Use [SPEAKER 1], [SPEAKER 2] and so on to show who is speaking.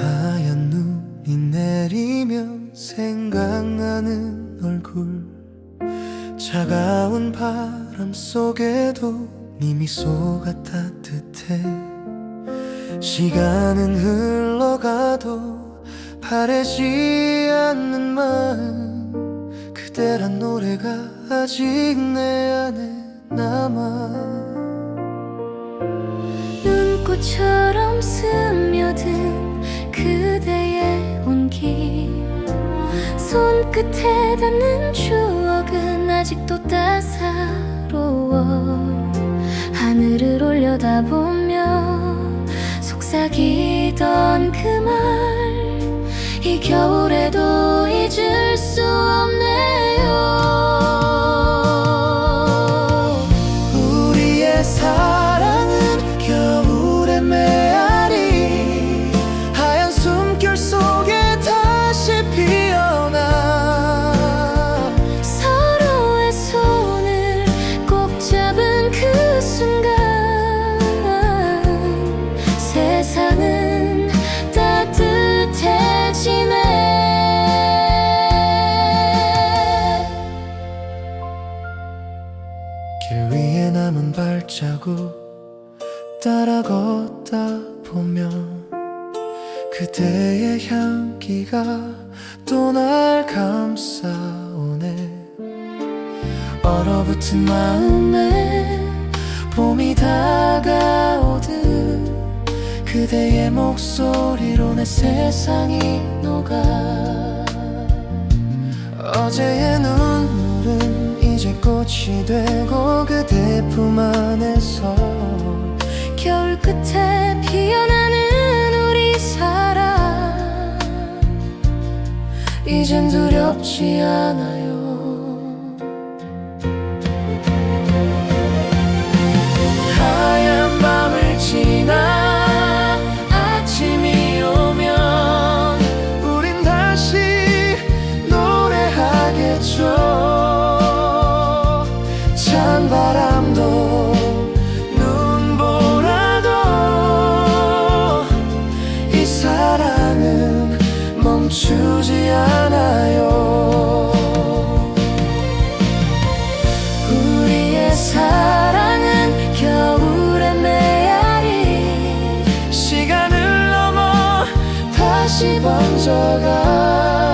[SPEAKER 1] 하얀 눈이 내리면 생각나는 얼굴. 차가운 바람 속에도 네 미소가 따뜻해. 시간은 흘러가도 바래지 않는 마음. 그대란 노래가 아직 내 안에 남아.
[SPEAKER 2] 눈꽃처럼 스며든 손끝에 닿는 추억은 아직도 따사로워. 하늘을 올려다보며 속삭이던 그 말 이 겨울에도 잊을 수 없네
[SPEAKER 1] 길 위에 남은 발자국 따라 걷다 보면 그대의 향기가 또 날 감싸오네. 얼어붙은 마음에 봄이 다가오듯 그대의 목소리로 내 세상이 녹아. 어제의 꽃이 되고 그대 품 안에서
[SPEAKER 2] 겨울 끝에 피어나는 우리 사랑.
[SPEAKER 1] 이젠 두렵지 않아요. 하얀 밤을 지나 아침이 오면 우린 다시 노래하겠죠 멈추지 않아요.
[SPEAKER 2] 우리의 사랑은 겨울의 메아리.
[SPEAKER 1] 시간을 넘어 다시 번져가